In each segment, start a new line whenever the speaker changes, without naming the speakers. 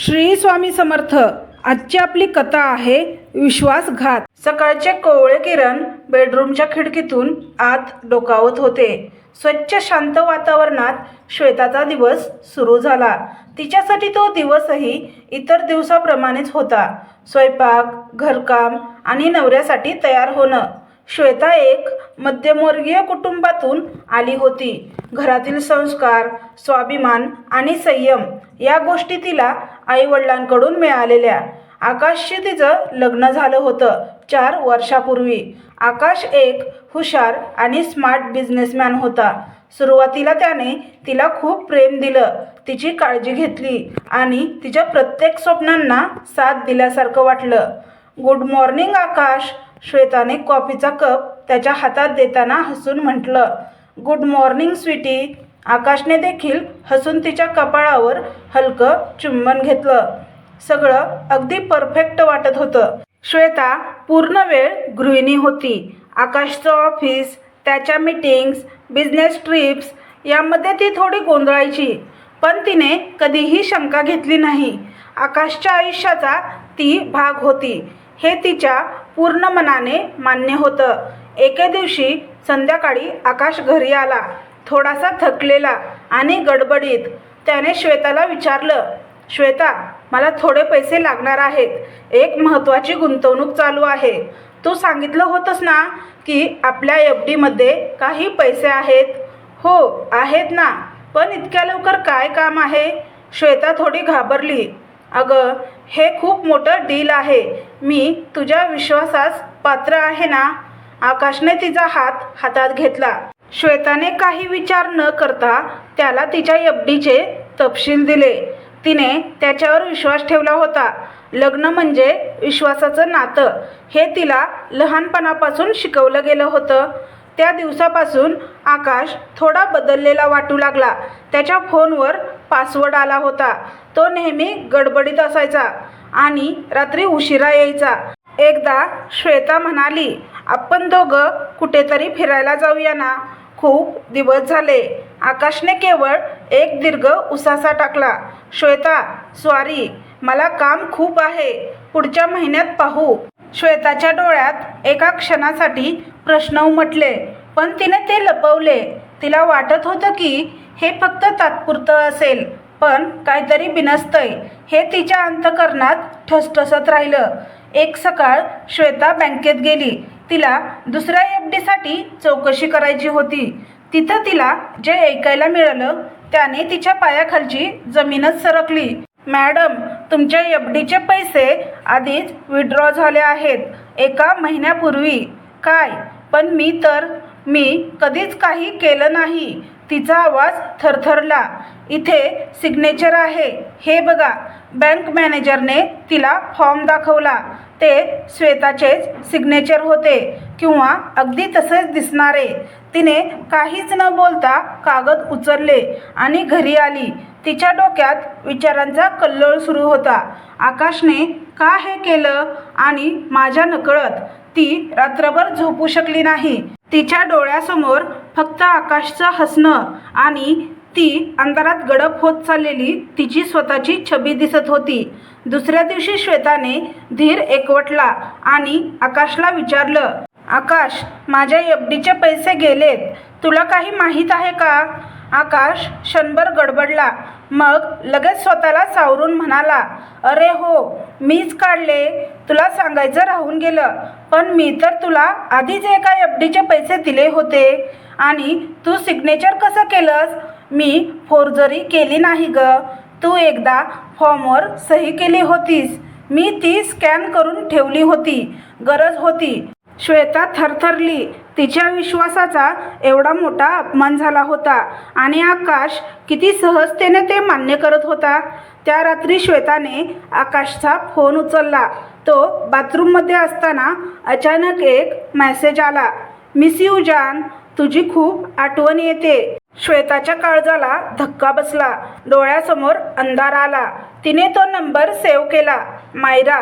श्री स्वामी समर्थ आजची आपली कथा आहे विश्वासघात. सकाळचे कोवळे किरण बेडरूमच्या खिडकीतून आत डोकावत होते. स्वच्छ शांत वातावरणात श्वेताचा दिवस सुरू झाला. तिच्यासाठी तो दिवसही इतर दिवसाप्रमाणेच होता. स्वयंपाक घरकाम आणि नवऱ्यासाठी तयार होणं. श्वेता एक मध्यमवर्गीय कुटुंबातून आली होती. घरातील संस्कार स्वाभिमान आणि संयम या गोष्टी तिला आईवडिलांकडून मिळालेल्या. आकाशशी तिचं लग्न झालं होतं चार वर्षापूर्वी. आकाश एक हुशार आणि स्मार्ट बिझनेसमॅन होता. सुरुवातीला त्याने तिला खूप प्रेम दिलं तिची काळजी घेतली आणि तिच्या प्रत्येक स्वप्नांना साथ दिल्यासारखं वाटलं. Good morning Akash. श्वेताने कॉफीचा कप त्याच्या हातात देताना हसून म्हटलं गुड मॉर्निंग स्वीटी. आकाशने देखील हसून तिच्या कपाळावर हलकं चुंबन घेतलं. सगळं अगदी परफेक्ट वाटत होतं. श्वेता पूर्ण वेळ गृहिणी होती. आकाशचं ऑफिस त्याच्या मीटिंग्स बिझनेस ट्रिप्स यामध्ये ती थोडी गोंधळायची. पण तिने कधीही शंका घेतली नाही. आकाशच्या आयुष्याचा ती भाग होती. हे तिच्या पूर्ण मनाने मान्य होतं. एके दिवशी संध्याकाळी आकाश घरी आला. थोडासा थकलेला आणि गडबडीत त्याने श्वेताला विचारलं श्वेता मला थोडे पैसे लागणार आहेत. एक महत्त्वाची गुंतवणूक चालू आहे. तू सांगितलं होतंस ना की आपल्या एफ डीमध्ये काही पैसे आहेत? हो आहेत ना. पण इतक्या लवकर काय काम आहे? श्वेता थोडी घाबरली. अगं हे खूप मोठं डील आहे. मी तुझ्या विश्वासास पात्र आहे ना? आकाशने तिचा हात हातात घेतला. श्वेताने काही विचार न करता त्याला तिच्या एफ डीचे तपशील दिले. तिने त्याच्यावर विश्वास ठेवला होता. लग्न म्हणजे विश्वासाचं नातं. हे तिला लहानपणापासून शिकवलं गेलं होतं. त्या दिवसापासून आकाश थोडा बदललेला वाटू लागला. त्याच्या फोनवर पासवर्ड आला होता. तो नेहमी गडबडीत असायचा आणि रात्री उशिरा यायचा. एकदा श्वेता म्हणाली आपण दोघं कुठेतरी फिरायला जाऊया ना? खूप दिवस झाले. आकाशने केवळ एक दीर्घ उसासा टाकला. श्वेता सॉरी मला काम खूप आहे. पुढच्या महिन्यात पाहू. श्वेताच्या डोळ्यात एका क्षणासाठी प्रश्न उमटले पण तिने ते लपवले. तिला वाटत होतं की हे फक्त तात्पुरतं असेल पण काहीतरी बिनसतंय. हे तिच्या अंतकरणात ठसठसत राहिलं. एक सकाळ श्वेता बँकेत गेली. तिला दुसऱ्या एफ डीसाठी चौकशी करायची होती. तिथं तिला जे ऐकायला मिळालं त्याने तिच्या पायाखालची जमीनच सरकली. मॅडम तुमच्या एफ डीचे पैसे आधीच विड्रॉ झाले आहेत एका महिन्यापूर्वी. काय? पण मी तर मी कधीच काही केलं नाही. तिचा आवाज थरथरला. इथे सिग्नेचर आहे. हे बघा. बँक मॅनेजरने तिला फॉर्म दाखवला. ते श्वेताचेच सिग्नेचर होते किंवा अगदी तसेच दिसणारे. तिने काहीच न बोलता कागद उचलले आणि घरी आली. तिच्या डोक्यात विचारांचा कल्लोळ सुरू होता. आकाशने का हे केलं आणि माझ्या नकळत ती रात्रभर झोपू शकली नाही. तिच्या डोळ्यासमोर फक्त आकाशचं हसणं आणि ती अंधारात गडप होत चाललेली तिची स्वतःची छबी दिसत होती. दुसऱ्या दिवशी श्वेताने धीर एकवटला आणि आकाशला विचारलं आकाश माझ्या एफ डीचे पैसे गेलेत. तुला काही माहीत आहे का? आकाश क्षणभर गडबडला. मग लगेच स्वतःला सावरून म्हणाला अरे हो मीच काढले. तुला सांगायचं राहून गेलं. पण मी तर तुला आधीच एका एफ डीचे पैसे दिले होते. आणि तू सिग्नेचर कसं केलंस? मी फोर्जरी केली नाही ग. तू एकदा फॉर्मवर सही केली होतीस. मी ती स्कॅन करून ठेवली होती. गरज होती. श्वेता थरथरली. तिच्या विश्वासाचा एवढा मोठा अपमान झाला होता. आणि आकाश किती सहजतेने ते मान्य करत होता. त्या रात्री श्वेताने आकाशचा फोन उचलला. तो बाथरूममध्ये असताना अचानक एक मॅसेज आला. मिस यू जान. तुझी खूप आठवण येते. श्वेताच्या काळजाला धक्का बसला. डोळ्यासमोर अंधार आला. तिने तो नंबर सेव्ह केला. मायरा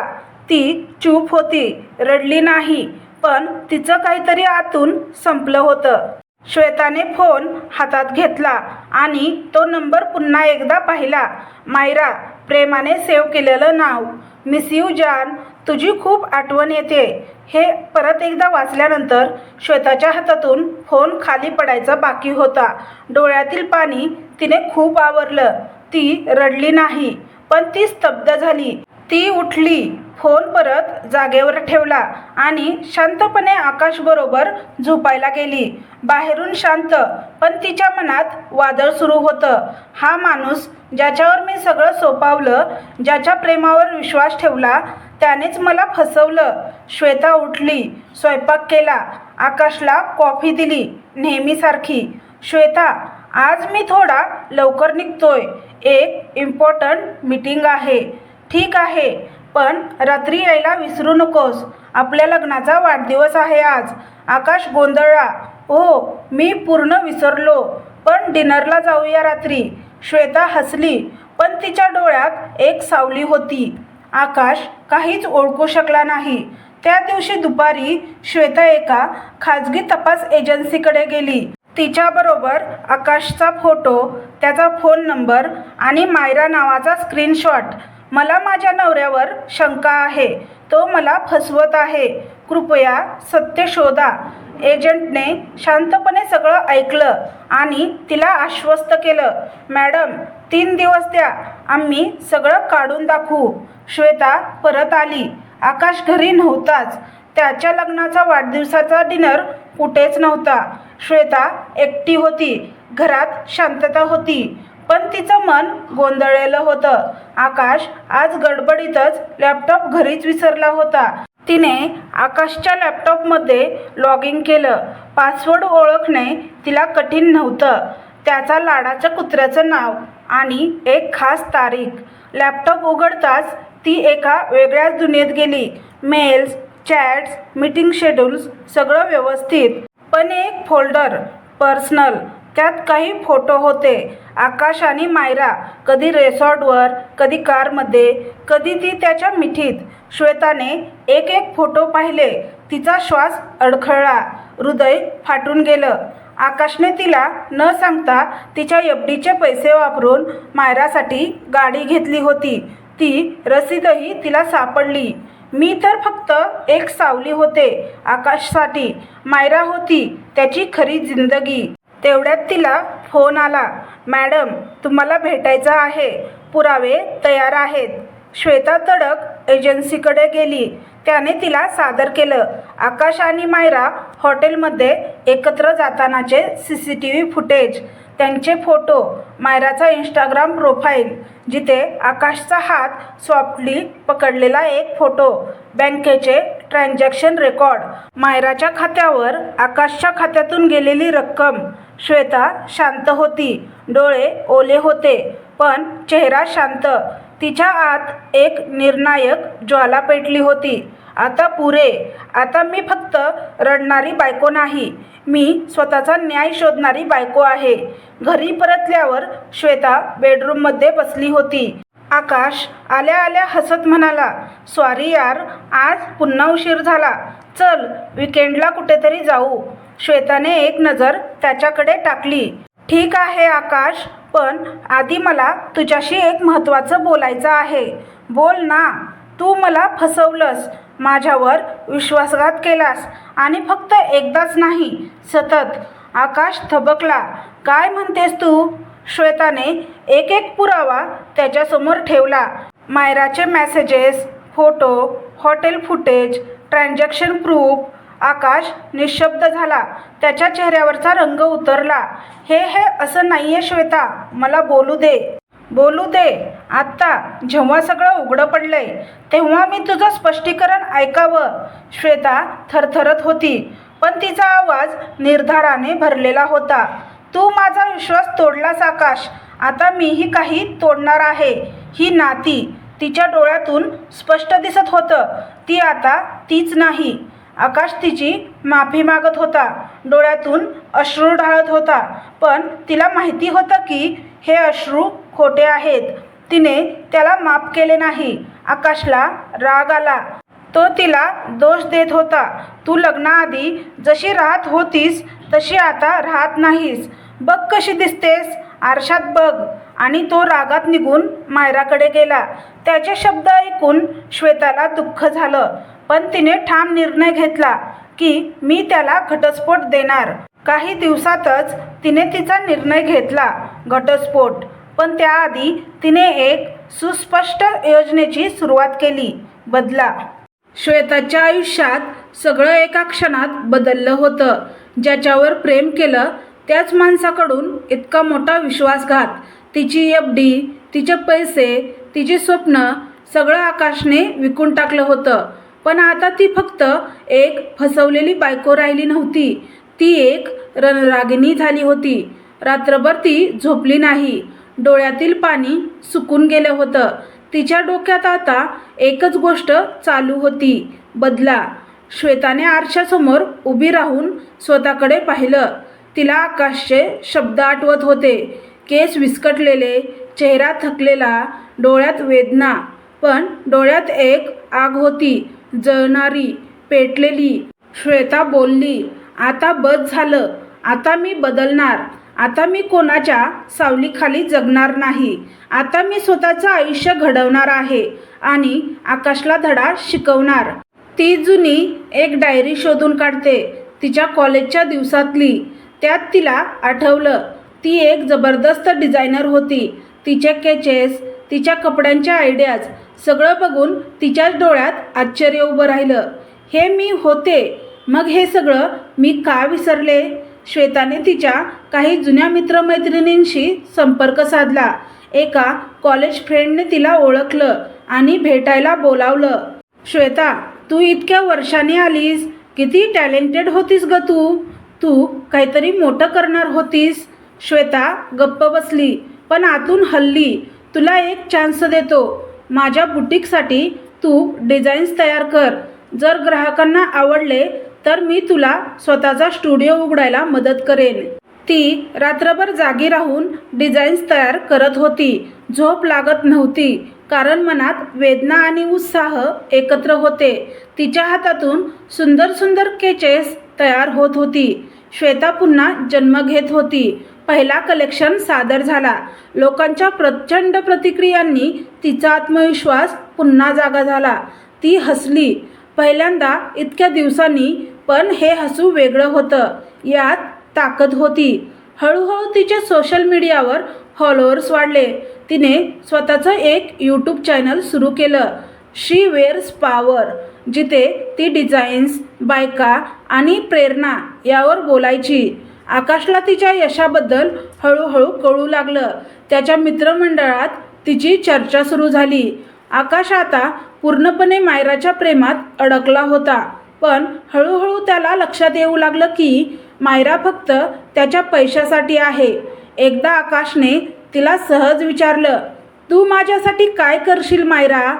ती चूप होती. रडली नाही. पण तिचं काहीतरी आतून संपलं होतं. श्वेताने फोन हातात घेतला आणि तो नंबर पुन्हा एकदा पाहिला. मायरा प्रेमाने सेव्ह केलेलं नाव. मिस यू जान. तुझी खूप आठवण येते. हे परत एकदा वाचल्यानंतर श्वेताच्या हातातून फोन खाली पडायचा बाकी होता. डोळ्यातील पाणी तिने खूप आवरलं. ती रडली नाही पण ती स्तब्ध झाली. ती उठली. फोन परत जागेवर ठेवला आणि शांतपणे आकाशबरोबर झोपायला गेली. बाहेरून शांत पण तिच्या मनात वादळ सुरू होतं. हा माणूस ज्याच्यावर मी सगळं सोपावलं ज्याच्या प्रेमावर विश्वास ठेवला त्यानेच मला फसवलं. श्वेता उठली स्वयंपाक केला आकाशला कॉफी दिली नेहमीसारखी श्वेता आज मी थोडा लवकर निघतोय. एक इम्पॉर्टंट मीटिंग आहे. ठीक आहे. पण रात्री यायला विसरू नकोस. आपल्या लग्नाचा वाढदिवस आहे आज. आकाश गोंधळला. हो मी पूर्ण विसरलो. पण डिनरला जाऊया रात्री. श्वेता हसली पण तिच्या डोळ्यात एक सावली होती. आकाश काहीच ओळखू शकला नाही. त्या दिवशी दुपारी श्वेता एका खाजगी तपास एजन्सीकडे गेली. तिच्याबरोबर आकाशचा फोटो त्याचा फोन नंबर आणि मायरा नावाचा स्क्रीनशॉट मला माझ्या नवऱ्यावर शंका आहे. तो मला फसवत आहे. कृपया सत्य शोधा. एजंटने शांतपणे सगळं ऐकलं आणि तिला आश्वस्त केलं. मॅडम तीन दिवस द्या. आम्ही सगळं काढून दाखवू. श्वेता परत आली. आकाश घरी नव्हताच. त्याच्या लग्नाचा वाढदिवसाचा डिनर कुठेच नव्हता. श्वेता एकटी होती. घरात शांतता होती. पण तिचं मन गोंधळलेलं होतं. आकाश आज गडबडीतच लॅपटॉप घरीच विसरला होता. तिने आकाशच्या लॅपटॉपमध्ये लॉग इन केलं. पासवर्ड ओळखणे तिला कठीण नव्हतं. त्याचा लाडाच्या कुत्र्याचं नाव आणि एक खास तारीख. लॅपटॉप उघडताच ती एका वेगळ्याच दुनियेत गेली. मेल्स चॅट्स मीटिंग शेड्यूल्स सगळं व्यवस्थित. पण एक फोल्डर पर्सनल. त्यात काही फोटो होते. आकाश आणि मायरा कधी रेसॉर्टवर कधी कारमध्ये कधी ती त्याच्या मिठीत. श्वेताने एक एक फोटो पाहिले. तिचा श्वास अडखळला. हृदय फाटून गेलं. आकाशने तिला न सांगता तिच्या एफ पैसे वापरून मायरासाठी गाडी घेतली होती. ती रसीदही तिला सापडली. मी तर फक्त एक सावली होते आकाशसाठी. मायरा होती त्याची खरी जिंदगी. तेवढ्यात तिला फोन आला मॅडम तुम्हाला भेटायचं आहे. पुरावे तयार आहेत. श्वेता तडक एजन्सीकडे गेली. त्याने तिला सादर केलं. आकाश आणि मायरा हॉटेलमध्ये एकत्र जातानाचे C C T V footage त्यांचे फोटो मायराचा इंस्टाग्राम प्रोफाईल जिथे आकाशचा हात सॉफ्टली पकडलेला एक फोटो बँकेचे ट्रान्झॅक्शन रेकॉर्ड मायराच्या खात्यावर आकाशच्या खात्यातून गेलेली रक्कम. श्वेता शांत होती. डोळे ओले होते पण चेहरा शांत. तिच्या आत एक निर्णायक ज्वाला पेटली होती. आता पुरे आता मी फक्त रडणारी बायको नाही मी स्वतःचा न्याय शोधणारी बायको आहे. घरी परतल्यावर श्वेता बेडरूममध्ये बसली होती. आकाश आल्या आल्या हसत म्हणाला सॉरी यार आज पुन्हा उशीर झाला. चल विकेंडला कुठेतरी जाऊ. श्वेताने एक नजर त्याच्याकडे टाकली. ठीक आहे आकाश पण आधी मला तुझ्याशी एक महत्त्वाचं बोलायचं आहे. बोल ना. तू मला फसवलंस. माझ्यावर विश्वासघात केलास. आणि फक्त एकदाच नाही सतत. आकाश थबकला. काय म्हणतेस तू? श्वेताने एक एक पुरावा त्याच्यासमोर ठेवला. मायराचे messages photo hotel footage transaction proof Akash निशब्द झाला. त्याच्या चेहऱ्यावरचा रंग उतरला. हे हे असं नाही आहे श्वेता मला बोलू दे. बोलू दे? आत्ता? जेव्हा सगळं उघडं पडलंय तेव्हा मी तुझं स्पष्टीकरण ऐकावं. श्वेता थरथरत होती पण तिचा आवाज निर्धाराने भरलेला होता. तू माझा विश्वास तोडलास आकाश. आता मीही काही तोडणार आहे. ही नाती तिच्या डोळ्यातून स्पष्ट दिसत होतं. ती आता तीच नाही. आकाश तिची माफी मागत होता. डोळ्यातून अश्रू ढाळत होता. पण तिला माहिती होतं की हे अश्रू खोटे आहेत. तिने त्याला माफ केले नाही. आकाशला राग आला. तो तिला दोष देत होता. तू लग्नाआधी जशी राहत होतीस तशी आता राहत नाहीस. बघ कशी दिसतेस. आरशात बघ. आणि तो रागात निघून मायराकडे गेला. त्याचे शब्द ऐकून श्वेताला दुःख झालं. पण तिने ठाम निर्णय घेतला की मी त्याला घटस्फोट देणार. काही दिवसातच तिने तिचा निर्णय घेतला. घटस्फोट. पण त्याआधी तिने एक सुस्पष्ट योजनेची सुरुवात केली. बदला. श्वेताच्या आयुष्यात सगळं एका क्षणात बदललं होतं. ज्याच्यावर प्रेम केलं त्याच माणसाकडून इतका मोठा विश्वासघात. तिची एफ डी तिचे पैसे तिची स्वप्न सगळं आकाशने विकून टाकलं होतं. पण आता ती फक्त एक फसवलेली बायको राहिली नव्हती. ती एक रणरागिणी झाली होती. रात्रभर ती झोपली नाही. डोळ्यातील पाणी सुकून गेलं होतं. तिच्या डोक्यात आता एकच गोष्ट चालू होती. बदला. श्वेताने आरशासमोर उभी राहून स्वतःकडे पाहिलं. तिला आकाशचे शब्द आठवत होते. केस विस्कटलेले चेहरा थकलेला डोळ्यात वेदना. पण डोळ्यात एक आग होती जळणारी पेटलेली. श्वेता बोलली आता बस झालं. आता मी बदलणार. आता मी कोणाच्या सावलीखाली जगणार नाही. आता मी स्वतःचं आयुष्य घडवणार आहे आणि आकाशला धडा शिकवणार. ती जुनी एक डायरी शोधून काढते. तिच्या कॉलेजच्या दिवसातली. त्यात तिला आठवलं. ती एक जबरदस्त डिझायनर होती. तिचे केचेस तिच्या कपड्यांच्या आयडियाज सगळं बघून तिच्याच डोळ्यात आश्चर्य उभं राहिलं. हे मी होते. मग हे सगळं मी का विसरले? श्वेताने तिच्या काही जुन्या मित्रमैत्रिणींशी संपर्क साधला. एका कॉलेज फ्रेंडने तिला ओळखलं आणि भेटायला बोलावलं. श्वेता तू इतक्या वर्षांनी आलीस किती टॅलेंटेड होतीस ग तू. तू काहीतरी मोठं करणार होतीस. श्वेता गप्प बसली पण आतून हल्ली. तुला एक चान्स देतो. माझ्या बुटीकसाठी तू डिझाईन्स तयार कर. जर ग्राहकांना आवडले तर मी तुला स्वतःचा स्टुडिओ उघडायला मदत करेन. ती रात्रभर जागी राहून डिझाईन्स तयार करत होती. झोप लागत नव्हती. कारण मनात वेदना आणि उत्साह एकत्र होते. तिच्या हातातून सुंदर सुंदर केचेस तयार होत होती. श्वेता पुन्हा जन्म घेत होती. पहिला कलेक्शन सादर झाला. लोकांच्या प्रचंड प्रतिक्रियांनी तिचा आत्मविश्वास पुन्हा जागा झाला. ती हसली. पहिल्यांदा इतक्या दिवसांनी पण हे हसू वेगळं होतं. यात ताकद होती. हळूहळू तिचे सोशल मीडियावर फॉलोअर्स वाढले. तिने स्वतःचं एक यूट्यूब चॅनल सुरू केलं. शी वेअर्स पॉवर जिथे ती डिझाईन्स बायका आणि प्रेरणा यावर बोलायची. आकाशला तिच्या यशाबद्दल हळूहळू कळू लागलं. त्याच्या मित्रमंडळात तिची चर्चा सुरू झाली. आकाश आता पूर्णपणे मायराच्या प्रेमात अडकला होता. पण हळूहळू त्याला लक्षात येऊ लागलं की मायरा फक्त त्याच्या पैशासाठी आहे. एकदा आकाशने तिला सहज विचारलं तू माझ्यासाठी काय करशील मायरा?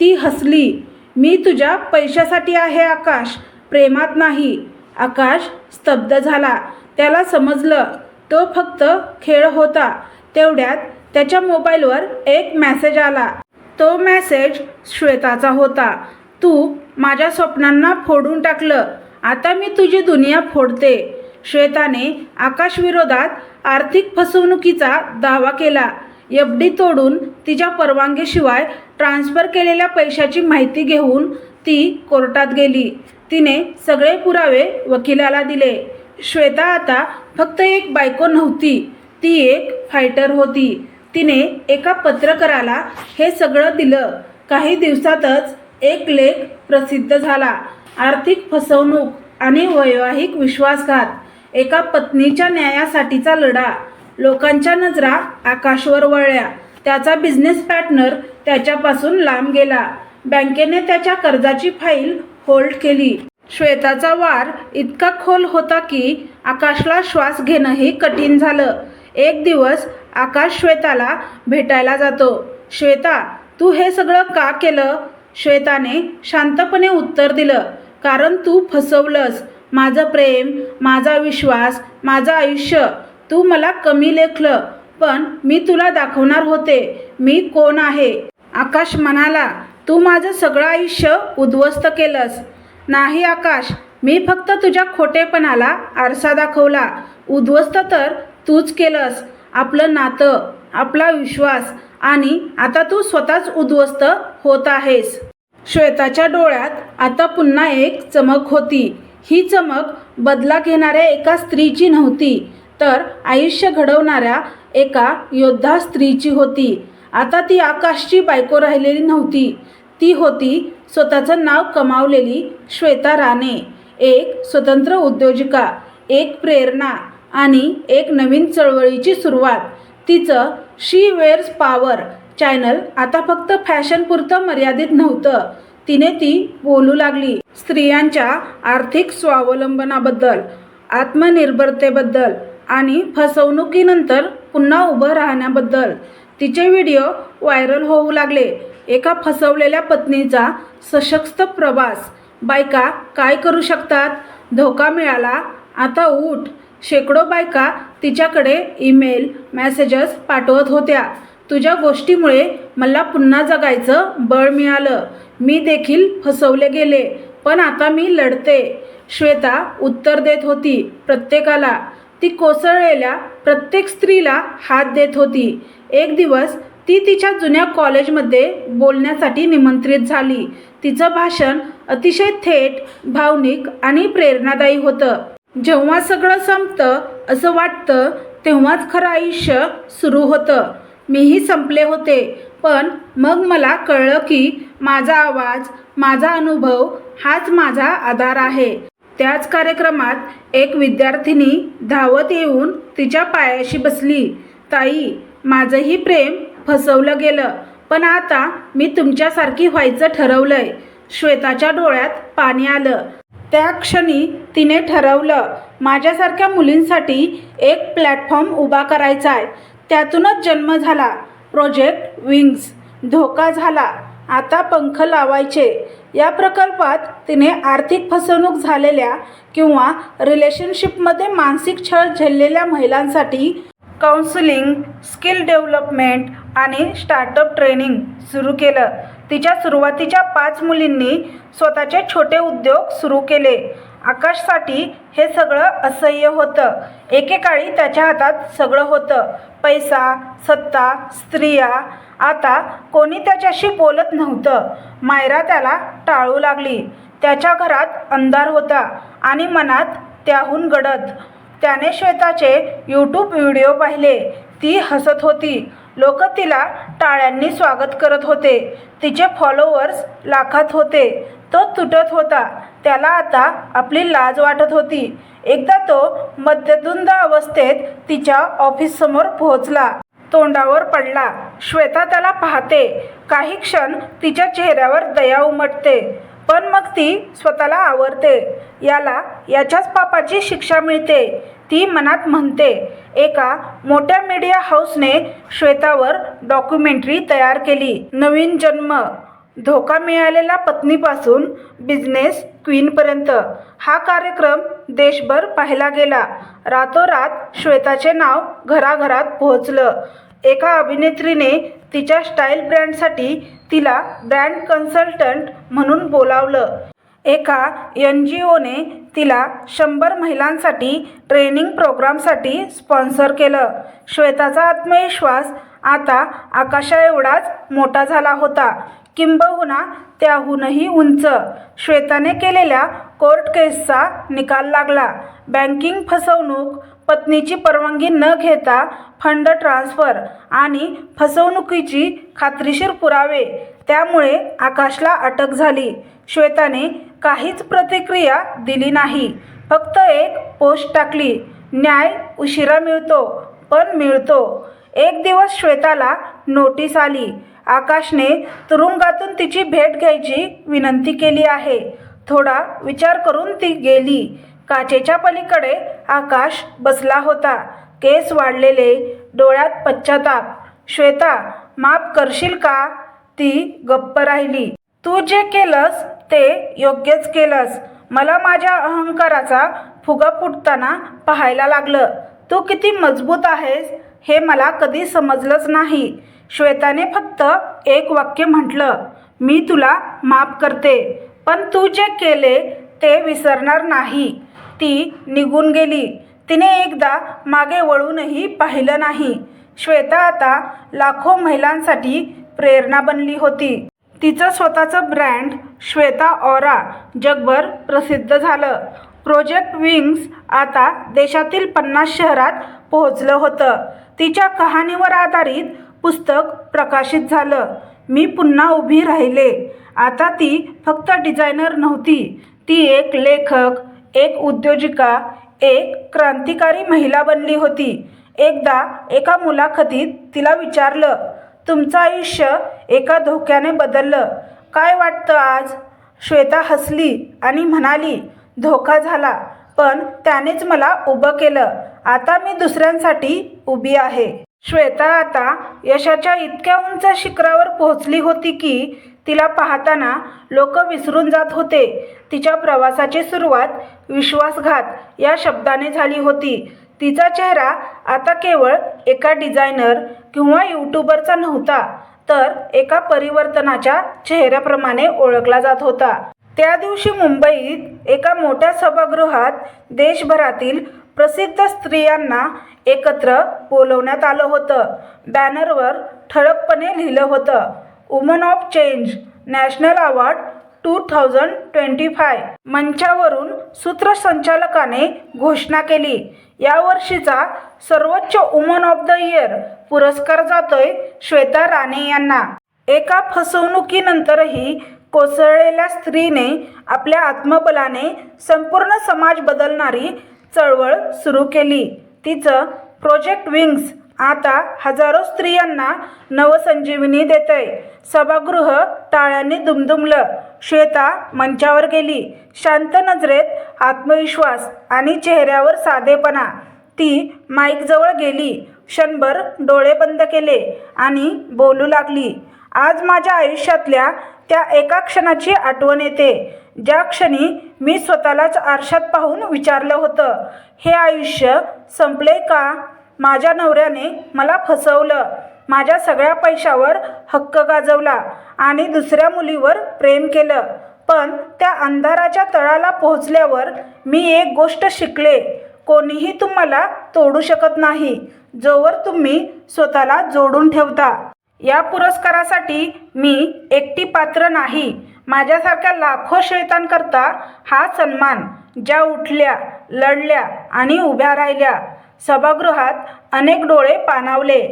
ती हसली मी तुझ्या पैशासाठी आहे आकाश. प्रेमात नाही. आकाश स्तब्ध झाला. त्याला समजलं तो फक्त खेळ होता. तेवढ्यात त्याच्या मोबाईलवर एक मॅसेज आला. तो मॅसेज श्वेताचा होता. तू माझ्या स्वप्नांना फोडून टाकलं. आता मी तुझी दुनिया फोडते. श्वेताने आकाशविरोधात आर्थिक फसवणुकीचा दावा केला. एफ डी तोडून तिच्या परवानगीशिवाय ट्रान्स्फर केलेल्या पैशाची माहिती घेऊन ती कोर्टात गेली. तिने सगळे पुरावे वकिलाला दिले. श्वेता आता फक्त एक बायको नव्हती ती एक फायटर होती. तिने एका पत्रकाराला हे सगळं दिलं. काही दिवसातच एक लेख प्रसिद्ध झाला. आर्थिक फसवणूक आणि वैवाहिक विश्वासघात. एका पत्नीच्या न्यायासाठीचा लढा. लोकांच्या नजरा आकाशवर वळल्या. त्याचा बिझनेस पार्टनर त्याच्यापासून लांब गेला. बँकेने त्याच्या कर्जाची फाईल होल्ड केली. श्वेताचा वार इतका खोल होता की आकाशला श्वास घेणंही कठीण झालं. एक दिवस आकाश श्वेताला भेटायला जातो. श्वेता तू हे सगळं का केलं? श्वेताने शांतपणे उत्तर दिलं. कारण तू फसवलंस. माझं प्रेम माझा विश्वास माझं आयुष्य तू मला कमी लेखलं पण मी तुला दाखवणार होते मी कोण आहे? आकाश म्हणाला तू माझं सगळं आयुष्य उद्ध्वस्त केलंस. नाही आकाश मी फक्त तुझ्या खोटेपणाला आरसा दाखवला. उद्ध्वस्त तर तूच केलंस. आपलं नातं आपला विश्वास आणि आता तू स्वतःच उद्ध्वस्त होत आहेस. श्वेताच्या डोळ्यात आता पुन्हा एक चमक होती. ही चमक बदला घेणाऱ्या एका स्त्रीची नव्हती तर आयुष्य घडवणाऱ्या एका योद्धा स्त्रीची होती. आता ती आकाशची बायको राहिलेली नव्हती. ती होती स्वतःचं नाव कमावलेली श्वेता राणे एक स्वतंत्र उद्योजिका एक प्रेरणा आणि एक नवीन चळवळीची सुरुवात. तिचं शी वेअर्स पॉवर चॅनल आता फक्त फॅशनपुरतं मर्यादित नव्हतं. तिने ती बोलू लागली स्त्रियांच्या आर्थिक स्वावलंबनाबद्दल आत्मनिर्भरतेबद्दल आणि फसवणुकीनंतर पुन्हा उभं राहण्याबद्दल. तिचे व्हिडिओ व्हायरल होऊ लागले. एका फसवलेल्या पत्नीचा सशक्त प्रवास. बायका काय करू शकतात? धोका मिळाला? आता उठ. शेकडो बायका तिच्याकडे ईमेल मेसेजेस पाठवत होत्या. तुझ्या गोष्टीमुळे मला पुन्हा जगायचं बळ मिळालं. मी देखील फसवले गेले पण आता मी लढते. श्वेता उत्तर देत होती प्रत्येकाला. ती कोसळलेल्या प्रत्येक स्त्रीला हात देत होती. एक दिवस ती तिच्या जुन्या कॉलेजमध्ये बोलण्यासाठी निमंत्रित झाली. तिचं भाषण अतिशय थेट भावनिक आणि प्रेरणादायी होतं. जेव्हा सगळं संपतं असं वाटतं तेव्हाच खरं आयुष्य सुरू होतं. मीही संपले होते. पण मग मला कळलं की माझा आवाज माझा अनुभव हाच माझा आधार आहे. त्याच कार्यक्रमात एक विद्यार्थिनी धावत येऊन तिच्या पायाशी बसली. ताई माझंही प्रेम फसवलं गेलं पण आता मी तुमच्यासारखी व्हायचं ठरवलंय. श्वेताच्या डोळ्यात पाणी आलं. त्या क्षणी तिने ठरवलं माझ्यासारख्या मुलींसाठी एक प्लॅटफॉर्म उभा करायचा आहे त्यातूनच जन्म झाला. प्रोजेक्ट विंग्स धोका झाला. आता पंख लावायचे. या प्रकल्पात तिने आर्थिक फसवणूक झालेल्या किंवा रिलेशनशिपमध्ये मानसिक छळ झेललेल्या महिलांसाठी काउन्सिलिंग स्किल डेव्हलपमेंट आणि स्टार्टअप ट्रेनिंग सुरू केलं. तिच्या सुरुवातीच्या पाच मुलींनी स्वतःचे छोटे उद्योग सुरू केले. आकाशसाठी हे सगळं असह्य होतं. एकेकाळी त्याच्या हातात सगळं होतं. पैसा सत्ता स्त्रिया. आता कोणी त्याच्याशी बोलत नव्हतं. मायरा त्याला टाळू लागली. त्याच्या घरात अंधार होता आणि मनात त्याहून गडद. त्याने श्वेताचे यूट्यूब व्हिडिओ पाहिले. ती हसत होती. लोक तिला टाळ्यांनी स्वागत करत होते. तिचे फॉलोअर्स लाखात होते. तो तुटत होता. त्याला आता आपली लाज वाटत होती. एकदा तो मद्यधुंद अवस्थेत तिच्या ऑफिससमोर पोहोचला. तोंडावर पडला. श्वेता त्याला पाहते. काही क्षण तिच्या चेहऱ्यावर दया उमटते. पण मग ती स्वतःला आवरते. याला याच्याच पापाची शिक्षा मिळते. ती मनात म्हणते एका मोठ्या मीडिया हाऊसने श्वेतावर डॉक्युमेंटरी तयार केली. नवीन जन्म. धोका मिळालेला पत्नीपासून बिझनेस क्वीनपर्यंत हा कार्यक्रम देशभर पाहिला गेला. रातोरात श्वेताचे नाव घराघरात पोहोचलं. एका अभिनेत्रीने तिच्या स्टाईल ब्रँडसाठी तिला ब्रँड कन्सल्टंट म्हणून बोलावलं. एका एन जी ओने तिला शंभर महिलांसाठी ट्रेनिंग प्रोग्रामसाठी स्पॉन्सर केलं. श्वेताचा आत्मविश्वास आता आकाशाएवढाच मोठा झाला होता. किंबहुना त्याहूनही उंच. श्वेताने केलेल्या कोर्ट केसचा निकाल लागला. बँकिंग फसवणूक पत्नीची परवानगी न घेता फंड ट्रान्स्फर आणि फसवणुकीची खात्रीशीर पुरावे त्यामुळे आकाशला अटक झाली. श्वेताने काहीच प्रतिक्रिया दिली नाही. फक्त एक पोस्ट टाकली न्याय उशिरा मिळतो पण मिळतो. एक दिवस श्वेताला नोटीस आली. आकाशने तुरुंगातून तिची भेट घ्यायची विनंती केली आहे. थोडा विचार करून ती गेली. काचेच्या पलीकडे आकाश बसला होता. केस वाढलेले डोळ्यात पश्चाताप. श्वेता माफ करशील का? ती गप्प राहिली. तू जे केलंस ते योग्यच केलंस. मला माझ्या अहंकाराचा फुगा फुटताना पाहायला लागलं. तू किती मजबूत आहेस हे मला कधी समजलंच नाही. श्वेताने फक्त एक वाक्य म्हटलं मी तुला माफ करते पण तू जे केले ते विसरणार नाही. ती निघून गेली. तिने एकदा मागे वळूनही पाहिलं नाही. श्वेता आता लाखो महिलांसाठी प्रेरणा बनली होती. तिचं स्वतःचं ब्रँड श्वेता ऑरा जगभर प्रसिद्ध झालं. प्रोजेक्ट विंग्स आता देशातील पन्नास शहरात पोहोचलं होतं. तिच्या कहाणीवर आधारित पुस्तक प्रकाशित झालं. मी पुन्हा उभी राहिले. आता ती फक्त डिझायनर नव्हती. ती एक लेखक एक उद्योजिका एक क्रांतिकारी महिला बनली होती. एकदा एका मुलाखतीत तिला विचारलं तुमचं आयुष्य एका धोक्याने बदललं. काय वाटतं आज? श्वेता हसली आणि म्हणाली धोका झाला. पण त्यानेच मला उभं केलं. आता मी दुसऱ्यांसाठी उभी आहे. श्वेता आता यशाच्या इतक्या उंच शिखरावर पोहोचली होती की तिला पाहताना लोक विसरून जात होते. तिच्या प्रवासाची सुरुवात विश्वासघात या शब्दाने झाली होती. तिचा चेहरा आता केवळ एका डिझायनर किंवा यूट्यूबरचा नव्हता तर एका परिवर्तनाच्या चेहऱ्याप्रमाणे ओळखला जात होता. त्या दिवशी मुंबईत एका मोठ्या सभागृहात देशभरातील प्रसिद्ध स्त्रियांना एकत्र बोलवण्यात आलं होतं. बॅनरवर ठळकपणे लिहिलं होतं woman of change national award two thousand twenty five. मंचावरून सूत्रसंचालकाने घोषणा केली यावर्षीचा सर्वोच्च वुमन ऑफ द इयर पुरस्कार जातोय श्वेता राणे यांना. एका फसवणुकीनंतरही कोसळलेल्या स्त्रीने आपल्या आत्मबलाने संपूर्ण समाज बदलणारी चळवळ सुरू केली. तिचं प्रोजेक्ट विंग्स आता हजारो स्त्रियांना नवसंजीवनी देतंय. सभागृह टाळ्यांनी दुमदुमलं. श्वेता मंचावर गेली. शांत नजरेत आत्मविश्वास आणि चेहऱ्यावर साधेपणा. ती माईकजवळ गेली. क्षणभर डोळे बंद केले आणि बोलू लागली. आज माझ्या आयुष्यातल्या त्या एका क्षणाची आठवण येते. ज्या क्षणी मी स्वतःलाच आरशात पाहून विचारलं होतं हे आयुष्य संपले का? माझ्या नवऱ्याने मला फसवलं. माझ्या सगळ्या पैशावर हक्क गाजवला आणि दुसऱ्या मुलीवर प्रेम केलं. पण त्या अंधाराच्या तळाला पोहोचल्यावर मी एक गोष्ट शिकले. कोणीही तुम्हाला तोडू शकत नाही जोवर तुम्ही स्वतःला जोडून ठेवता. या पुरस्कारासाठी मी एकटी पात्र नाही. माझ्यासारख्या लाखो श्वेतांकरता हा सन्मान ज्या उठल्या लढल्या आणि उभ्या राहिल्या सभागृहात अनेक डोळे पाणावले.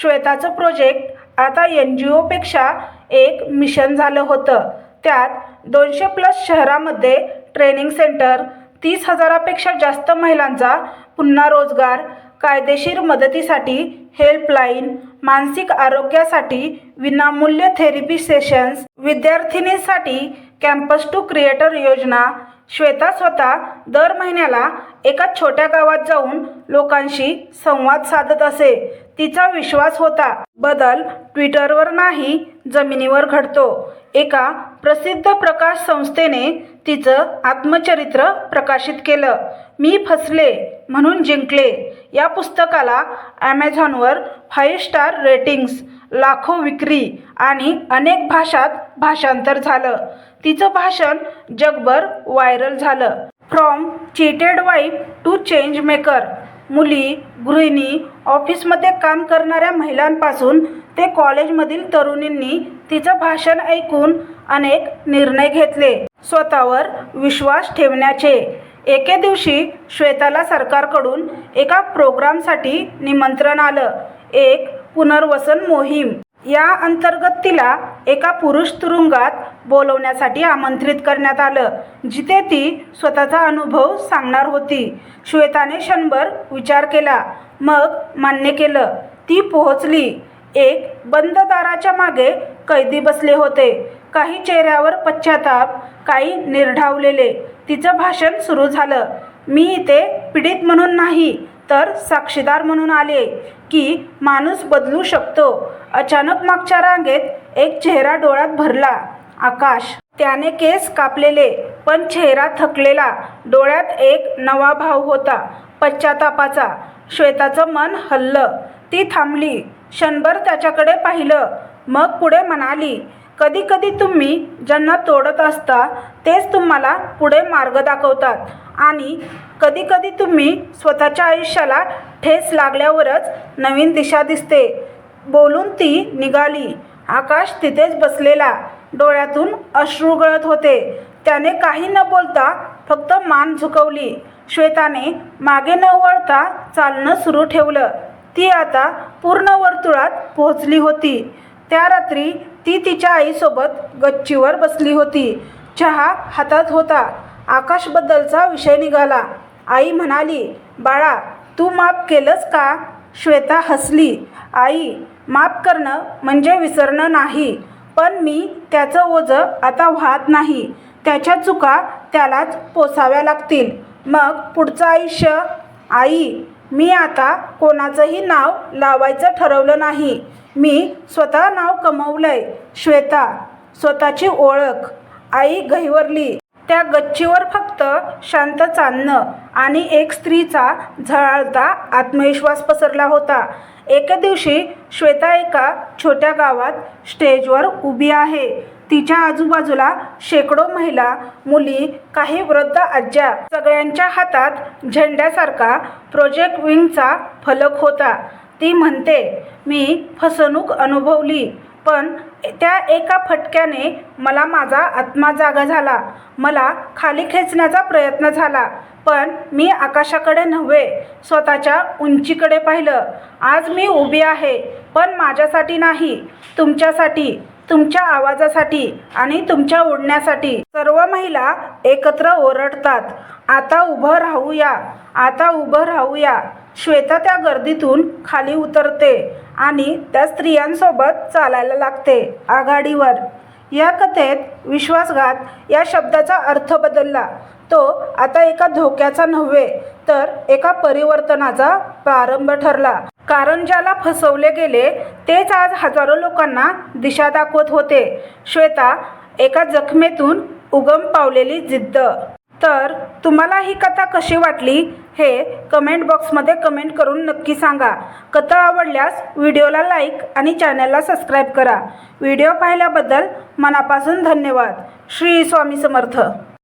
श्वेताचं प्रोजेक्ट आता एन जी ओपेक्षा एक मिशन झालं होतं. त्यात दोनशे प्लस शहरामध्ये ट्रेनिंग सेंटर तीस हजारापेक्षा जास्त महिलांचा पुन्हा रोजगार कायदेशीर मदतीसाठी हेल्पलाईन मानसिक आरोग्यासाठी विनामूल्य थेरपी सेशन्स विद्यार्थिनींसाठी कॅम्पस टू क्रिएटर योजना श्वेता स्वतः दर महिन्याला एका छोट्या गावात जाऊन लोकांशी संवाद साधत असे. तिचा विश्वास होता. बदल ट्विटरवर नाही जमिनीवर घडतो. एका प्रसिद्ध प्रकाश संस्थेने तिचं आत्मचरित्र प्रकाशित केलं. मी फसले म्हणून जिंकले. या पुस्तकाला ॲमेझॉनवर फाईव्ह स्टार रेटिंग्स लाखो विक्री आणि अनेक भाषात भाषांतर झालं. तिचं भाषण जगभर व्हायरल झालं. From cheated wife to change maker मुली गृहिणी ऑफिसमध्ये काम करणाऱ्या महिलांपासून ते कॉलेजमधील तरुणींनी तिचं भाषण ऐकून अनेक निर्णय घेतले. स्वतःवर विश्वास ठेवण्याचे एके दिवशी श्वेताला सरकारकडून एका प्रोग्रामसाठी निमंत्रण आलं. एक पुनर्वसन मोहीम. या अंतर्गत तिला एका पुरुष तुरुंगात बोलवण्यासाठी आमंत्रित करण्यात आलं जिथे ती स्वतःचा अनुभव सांगणार होती. श्वेताने क्षणभर विचार केला मग मान्य केलं ती पोहोचली. एक बंद दाराच्या मागे कैदी बसले होते. काही चेहऱ्यावर पश्चाताप काही निर्ढावलेले. तिचं भाषण सुरू झालं. मी इथे पीडित म्हणून नाही तर साक्षीदार म्हणून आले की माणूस बदलू शकतो. अचानक मागच्या रांगेत एक चेहरा डोळ्यात भरला. आकाश त्याने केस कापलेले पण चेहरा थकलेला. डोळ्यात एक नवा भाव होता पश्चातापाचा. श्वेताचं मन हल्लं. ती थांबली. क्षणभर त्याच्याकडे पाहिलं. मग पुढे म्हणाली कधी कधी तुम्ही ज्यांना तोडत असता तेच तुम्हाला पुढे मार्ग दाखवतात. आणि कधीकधी तुम्ही स्वतःच्या आयुष्याला ठेस लागल्यावरच नवीन दिशा दिसते. बोलून ती निघाली. आकाश तिथेच बसलेला. डोळ्यातून अश्रू गळत होते. त्याने काही न बोलता फक्त मान झुकवली. श्वेताने मागे न वळता चालणं सुरू ठेवलं. ती आता पूर्ण वर्तुळात पोहोचली होती. त्या रात्री ती तिच्या आईसोबत गच्चीवर बसली होती. चहा हातात होता. आकाशबद्दलचा विषय निघाला. आई म्हणाली बाळा तू माफ केलंस का? श्वेता हसली. आई माफ करणं म्हणजे विसरणं नाही. पण मी त्याचं ओझं आता वाहत नाही. त्याच्या चुका त्यालाच पोसाव्या लागतील. मग पुढचं आयुष्य? आई मी आता कोणाचंही नाव लावायचं ठरवलं नाही. मी स्वतः नाव कमवलंय श्वेता. स्वतःची ओळख. आई गहिवरली त्या गच्चीवर फक्त शांत चांदणं आणि एक स्त्रीचा झळाळता आत्मविश्वास पसरला होता. एके दिवशी श्वेता एका छोट्या गावात स्टेजवर उभी आहे. तिच्या आजूबाजूला शेकडो महिला मुली काही वृद्ध आज्या सगळ्यांच्या हातात झेंड्यासारखा प्रोजेक्ट विंगचा फलक होता. ती म्हणते मी फसवणूक अनुभवली पण त्या एका फटक्याने मला माझा आत्मा जागा झाला. मला खाली खेचण्याचा प्रयत्न झाला पण मी आकाशाकडे नव्हे स्वतःच्या उंचीकडे पाहिलं. आज मी उभी आहे पण माझ्यासाठी नाही तुमच्यासाठी. तुमच्या आवाजासाठी आणि तुमच्या उडण्यासाठी सर्व महिला एकत्र ओरडतात. आता उभं राहूया आता उभं राहूया. श्वेता त्या गर्दीतून खाली उतरते आणि त्या स्त्रियांसोबत चालायला लागते आघाडीवर. या कथेत विश्वासघात या शब्दाचा अर्थ बदलला. तो आता एका धोक्याचा नव्हे तर एका परिवर्तनाचा प्रारंभ ठरला. कारण ज्याला फसवले गेले तेच आज हजारो लोकांना दिशा दाखवत होते. श्वेता एका जखमेतून उगम पावलेली जिद्द. तर तुम्हाला ही कथा कशी वाटली हे कमेंट बॉक्समध्ये कमेंट करून नक्की सांगा. कथा आवडल्यास व्हिडिओला लाईक आणि चॅनलला सबस्क्राईब करा. व्हिडिओ पाहिल्याबद्दल मनापासून धन्यवाद. श्री स्वामी समर्थ.